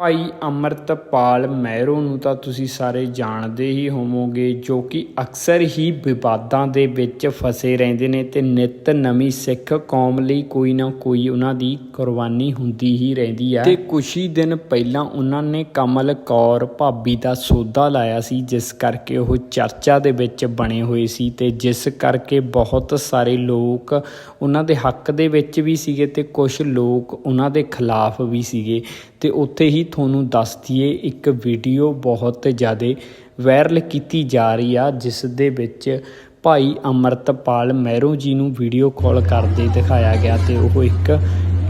ਭਾਈ ਅਮਰਤਪਾਲ ਮਹਿਰੋ ਨੂੰ ਤਾਂ ਤੁਸੀਂ ਸਾਰੇ ਜਾਣਦੇ ਹੀ ਹੋਵੋਗੇ, ਜੋ ਕਿ ਅਕਸਰ ਹੀ ਵਿਵਾਦਾਂ ਦੇ ਵਿੱਚ ਫਸੇ ਰਹਿੰਦੇ ਨੇ ਤੇ ਨਿਤ ਨਵੀਂ ਸਿੱਖ ਕੌਮ ਲਈ ਕੋਈ ਨਾ ਕੋਈ ਉਹਨਾਂ ਦੀ ਕੁਰਬਾਨੀ ਹੁੰਦੀ ਹੀ ਰਹਿੰਦੀ ਹੈ ਤੇ ਕੁਛ ਹੀ ਦਿਨ ਪਹਿਲਾਂ ਉਹਨਾਂ ਨੇ ਕਮਲ ਕੌਰ ਭਾਬੀ ਦਾ ਸੌਦਾ ਲਾਇਆ ਸੀ, ਜਿਸ ਕਰਕੇ ਉਹ ਚਰਚਾ ਦੇ ਵਿੱਚ ਬਣੇ ਹੋਏ ਸੀ ਤੇ ਜਿਸ ਕਰਕੇ ਬਹੁਤ ਸਾਰੇ ਲੋਕ ਉਹਨਾਂ ਦੇ ਹੱਕ ਦੇ ਵਿੱਚ ਵੀ ਸੀਗੇ ਤੇ ਕੁਝ ਲੋਕ ਉਹਨਾਂ ਦੇ ਖਿਲਾਫ ਵੀ ਸੀਗੇ ਤੇ ਉੱਥੇ ਹੀ ਤੁਹਾਨੂੰ ਦੱਸ ਦਈਏ, ਇੱਕ ਵੀਡੀਓ ਬਹੁਤ ਜ਼ਿਆਦਾ ਵਾਇਰਲ ਕੀਤੀ ਜਾ ਰਹੀ ਆ ਜਿਸ ਦੇ ਵਿੱਚ ਭਾਈ ਅਮਰਤਪਾਲ ਮਹਿਰੋ ਜੀ ਨੂੰ ਵੀਡੀਓ ਕਾਲ ਕਰਦੇ ਦਿਖਾਇਆ ਗਿਆ ਤੇ ਉਹ ਇੱਕ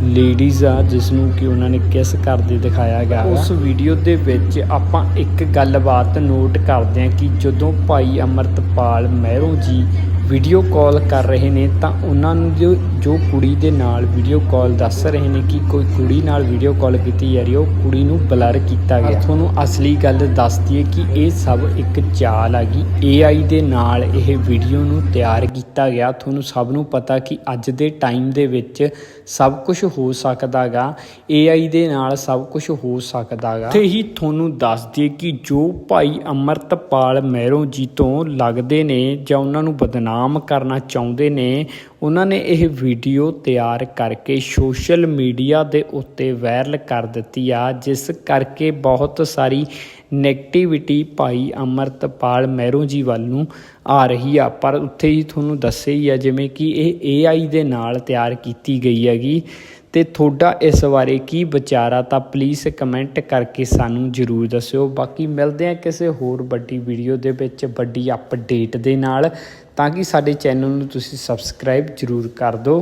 ਲੇਡੀਜ਼ ਆ ਜਿਸ ਨੂੰ ਕਿ ਉਹਨਾਂ ਨੇ ਕਿਸ ਕਰਦੇ ਦਿਖਾਇਆ ਗਿਆ ਉਸ ਵੀਡੀਓ ਦੇ ਵਿੱਚ ਆਪਾਂ ਇੱਕ ਗੱਲਬਾਤ ਨੋਟ ਕਰਦੇ ਹਾਂ ਕਿ ਜਦੋਂ ਭਾਈ ਅਮਰਤਪਾਲ ਮਹਿਰੋ ਜੀ ਵੀਡੀਓ ਕਾਲ ਕਰ ਰਹੇ ਨੇ ਤਾਂ ਉਹਨਾਂ ਨੂੰ ਜੋ ਜੋ ਕੁੜੀ ਦੇ ਨਾਲ ਵੀਡੀਓ ਕਾਲ ਦੱਸ ਰਹੇ ਨੇ ਕਿ ਕੋਈ ਕੁੜੀ ਨਾਲ ਵੀਡੀਓ ਕਾਲ ਕੀਤੀ ਜਾ ਰਹੀ ਹੈ ਉਹ ਕੁੜੀ ਨੂੰ ਬਲਰ ਕੀਤਾ ਗਿਆ। ਤੁਹਾਨੂੰ ਅਸਲੀ ਗੱਲ ਦੱਸ ਦਈਏ ਕਿ ਇਹ ਸਭ ਇੱਕ ਚਾਲ ਹੈਗੀ AI ਦੇ ਨਾਲ ਇਹ ਵੀਡੀਓ ਨੂੰ ਤਿਆਰ ਕੀਤਾ ਗਿਆ। ਤੁਹਾਨੂੰ ਸਭ ਨੂੰ ਪਤਾ ਕਿ ਅੱਜ ਦੇ ਟਾਈਮ ਦੇ ਵਿੱਚ ਸਭ ਕੁਝ ਹੋ ਸਕਦਾਗਾ AI ਦੇ ਨਾਲ ਸਭ ਕੁਝ ਹੋ ਸਕਦਾਗਾ ਤੇ ਹੀ ਤੁਹਾਨੂੰ ਦੱਸ ਦਈਏ ਕਿ ਜੋ ਭਾਈ ਅਮਰਤਪਾਲ ਮਹਿਰੋ ਜੀ ਤੋਂ ਲੱਗਦੇ ਨੇ ਜਾਂ ਉਹਨਾਂ ਨੂੰ ਬਦਨਾਮ ਕਰਨਾ ਚਾਹੁੰਦੇ ਨੇ, ਉਹਨਾਂ ਨੇ ਇਹ ਵੀਡੀਓ ਤਿਆਰ ਕਰਕੇ ਸੋਸ਼ਲ ਮੀਡੀਆ ਦੇ ਉੱਤੇ ਵਾਇਰਲ ਕਰ ਦਿੱਤੀ ਆ, ਜਿਸ ਕਰਕੇ ਬਹੁਤ ਸਾਰੀ ਨੈਗੇਟਿਵਿਟੀ ਭਾਈ ਅਮਰਤਪਾਲ ਮਹਿਰੋ ਜੀ ਵੱਲ ਨੂੰ ਆ ਰਹੀ ਆ। ਪਰ ਉੱਥੇ ਹੀ ਤੁਹਾਨੂੰ ਦੱਸਿਆ ਹੀ ਆ, ਜਿਵੇਂ ਕਿ ਇਹ AI ਦੇ ਨਾਲ ਤਿਆਰ ਕੀਤੀ ਗਈ ਹੈਗੀ। ਅਤੇ ਤੁਹਾਡਾ ਇਸ ਬਾਰੇ ਕੀ ਵਿਚਾਰ ਆ, ਤਾਂ ਪਲੀਜ਼ ਕਮੈਂਟ ਕਰਕੇ ਸਾਨੂੰ ਜਰੂਰ ਦੱਸਿਓ। ਬਾਕੀ ਮਿਲਦੇ ਆ ਕਿਸੇ ਹੋਰ ਵੱਡੀ ਵੀਡੀਓ ਦੇ ਵਿੱਚ ਵੱਡੀ ਅਪਡੇਟ ਦੇ ਨਾਲ। ਤਾਂ ਕਿ ਸਾਡੇ ਚੈਨਲ ਨੂੰ ਤੁਸੀਂ ਸਬਸਕ੍ਰਾਈਬ ਜਰੂਰ ਕਰ ਦਿਓ।